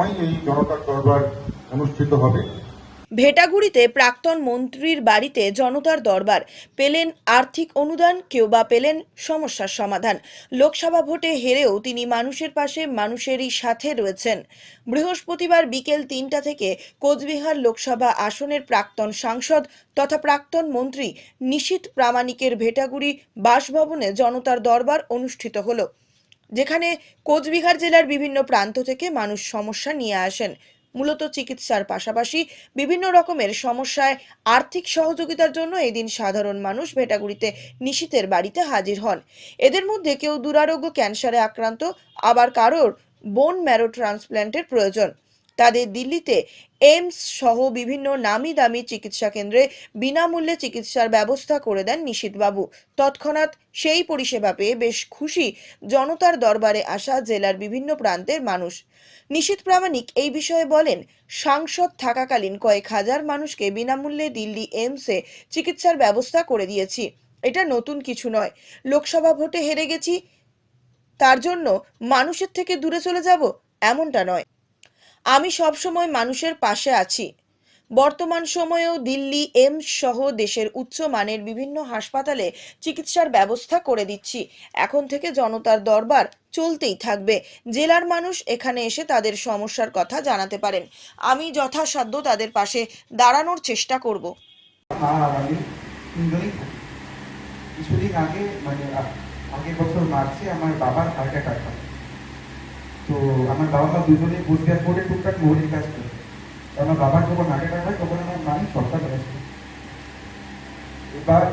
সময় এই জনতার দরবার অনুষ্ঠিত হবে। ভেটাগুড়িতে প্রাক্তন মন্ত্রীর বাড়িতে জনতার দরবার। পেলেন আর্থিক অনুদান, কেউ বা পেলেন সমস্যার সমাধান। লোকসভা ভোটে হেরেও তিনি মানুষের পাশে, মানুষেরই সাথে রয়েছেন। বৃহস্পতিবার বিকেল তিনটা থেকে কোচবিহার লোকসভা আসনের প্রাক্তন সাংসদ তথা প্রাক্তন মন্ত্রী নিশীত প্রামাণিকের ভেটাগুড়ি বাসভবনে জনতার দরবার অনুষ্ঠিত হলো। যেখানে কোচবিহার জেলার বিভিন্ন প্রান্ত থেকে মানুষ সমস্যা নিয়ে আসেন। মূলত চিকিৎসার পাশাপাশি বিভিন্ন রকমের সমস্যায় আর্থিক সহযোগিতার জন্য এদিন সাধারণ মানুষ ভেটাগুড়িতে নিশীতের বাড়িতে হাজির হন। এদের মধ্যে কেউ দুরারোগ্য, ক্যান্সারে আক্রান্ত, আবার কারোর বোন ম্যারো ট্রান্সপ্ল্যান্টের প্রয়োজন। তাদের দিল্লিতে এইমস সহ বিভিন্ন নামি দামি চিকিৎসা কেন্দ্রে বিনামূল্যে চিকিৎসার ব্যবস্থা করে দেন নিশীথবাবু তৎক্ষণাৎ সেই পরিষেবা পেয়ে বেশ খুশি জনতার দরবারে আসা জেলার বিভিন্ন প্রান্তের মানুষ। নিশীথ প্রামাণিক এই বিষয়ে বলেন, সাংসদ থাকাকালীন কয়েক হাজার মানুষকে বিনামূল্যে দিল্লি এইমসে চিকিৎসার ব্যবস্থা করে দিয়েছি। এটা নতুন কিছু নয়। লোকসভা ভোটে হেরে গেছি, তার জন্য মানুষের থেকে দূরে চলে যাব, এমনটা নয়। আমি সবসময় মানুষের পাশে আছি। বর্তমান সময়েও দিল্লি, এমস সহ দেশের উচ্চ মানের বিভিন্ন হাসপাতালে চিকিৎসার ব্যবস্থা করে দিচ্ছি। এখন থেকে জনতার দরবার চলতেই থাকবে। জেলার মানুষ এখানে এসে তাদের সমস্যার কথা জানাতে পারেন। আমি যথাসাধ্য তাদের পাশে দাঁড়ানোর চেষ্টা করব। কিছুদিন আগে মানে আগের বছর মার্চে আমার বাবার হার্ট অ্যাটাক হয়। তো আমার বাবা মা দুজনেই কোচবিহার বোর্ডে টুকটাক মোহরির কাজ করে। আমার বাবার যখন অ্যাটাক হয় তখন আমার নাম সরকার হয়েছে এবার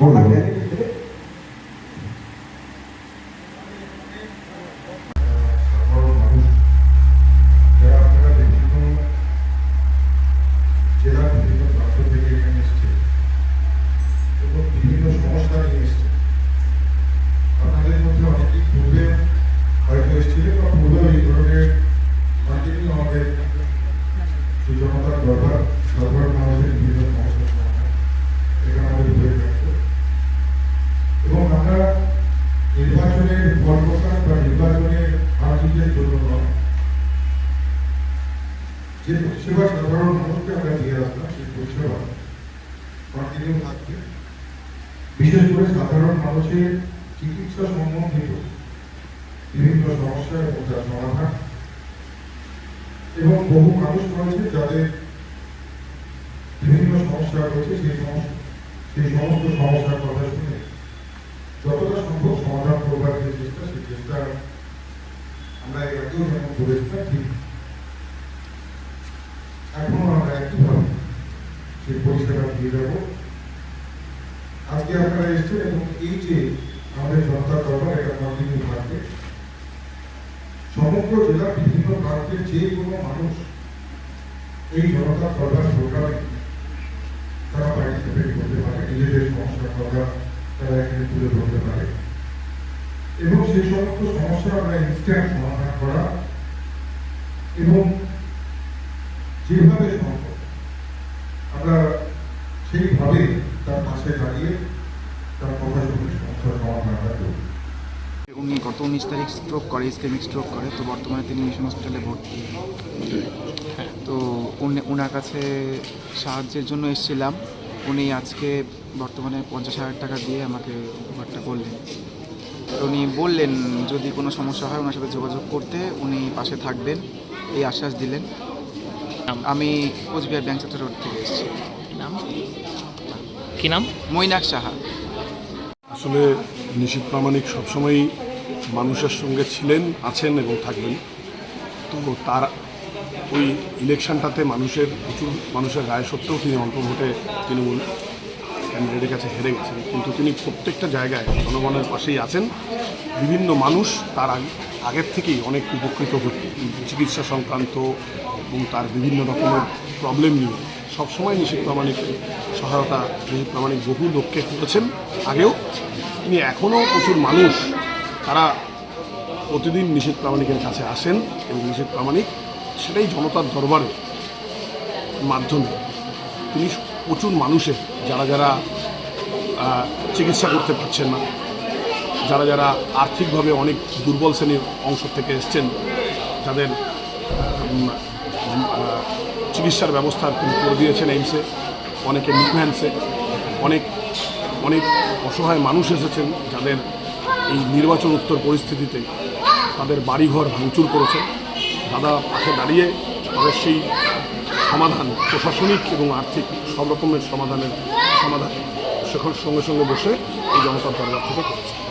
Oh, my ভিতরে যে পরিষেবা সাধারণ মানুষকে থাকবে বিশেষ করে সাধারণ মানুষের চিকিৎসা সম্বন্ধিত বিভিন্ন সমস্যা এবং সমাধান এবং বহু মানুষ রয়েছে যাদের বিভিন্ন সমস্যা রয়েছে সেই সেই সমস্ত সমস্যার কথা শুনে যতটা সম্ভব সমাধান করবার যে চেষ্টা সেই চেষ্টা আমরা এর আগেও যেমন করেছিলাম ঠিক। এখনও আমরা একইভাবে সেই পরিষেবা দিয়ে যাব। আজকে আপনারা এসেছেন এবং এই যে আমাদের জনতা দরবার এটা কন্টিনিউ থাকবে সমগ্র জেলার বিভিন্ন প্রান্তের যে কোনো মানুষ এই জনতা দরবার প্রোগ্রামে তারা পার্টিসিপেট করতে পারে নিজেদের সমস্যার তারা এখানে তুলে ধরতে পারে। এবং সেই সমস্ত সমস্যা আমরা ইনস্ট্যান্ট সমাধান করা এবং যেভাবে সম্ভব আমরা সেইভাবে তার পাশে দাঁড়িয়ে তার কথা শুনে সমস্যার সমাধান আমরা করব উনি গত উনিশ তারিখ স্ট্রোক করে ইসকেমিক স্ট্রোক করে তো বর্তমানে তিনি মিশন হসপিটালে ভর্তি। তো উনি- ওনার কাছে সাহায্যের জন্য এসেছিলাম। উনি আজকে বর্তমানে পঞ্চাশ হাজার টাকা দিয়ে আমাকে উপহারটা করলেন। তো উনি বললেন যদি কোনো সমস্যা হয় ওনার সাথে যোগাযোগ করতে উনি পাশে থাকবেন। এই আশ্বাস দিলেন। আমি কোচবিহার ব্যাংচাত্রা রোড থেকে এসেছি। কি নাম? কি নাম? মৈনাক সাহা। আসলে নিশীত প্রামাণিক সবসময়ই মানুষের সঙ্গে ছিলেন আছেন এবং থাকবেন। তো তার ওই ইলেকশনটাতে মানুষের, প্রচুর মানুষের রায় সত্ত্বেও তিনি অল্প ভোটে তৃণমূল ক্যান্ডিডেটের কাছে হেরে গেছেন। কিন্তু তিনি প্রত্যেকটা জায়গায় জনগণের পাশেই আছেন। বিভিন্ন মানুষ তার আগ- আগের থেকেই অনেক উপকৃত চিকিৎসা সংক্রান্ত এবং তার বিভিন্ন রকমের প্রবলেম নিয়ে সবসময় নিশীত প্রামাণিকের সহায়তা নিশীত প্রামাণিক বহু লোককে করেছেন। আগেও তিনি এখনও প্রচুর মানুষ তারা প্রতিদিন নিশীত প্রামাণিকের কাছে আসেন এবং নিশীত প্রামাণিক সেটাই জনতার দরবারে মাধ্যমে। তিনি প্রচুর মানুষের যারা যারা চিকিৎসা করতে পারছেন না যারা যারা আর্থিকভাবে অনেক দুর্বল শ্রেণির অংশ থেকে এসছেন আহ, চিকিৎসার ব্যবস্থা তিনি করে দিয়েছেন এইমসে। অনেকে নিকম্যান্সে অনেক অনেক অসহায় মানুষ এসেছেন যাদের এই নির্বাচন উত্তর পরিস্থিতিতে তাদের বাড়িঘর ভাঙচুর করেছে। দাদা পাশে দাঁড়িয়ে তাদের সেই সমাধান, প্রশাসনিক এবং আর্থিক সব রকমের সমাধানের সমাধান সেখান সঙ্গে সঙ্গে বসে এই জনতার দরবার থেকে করেছে।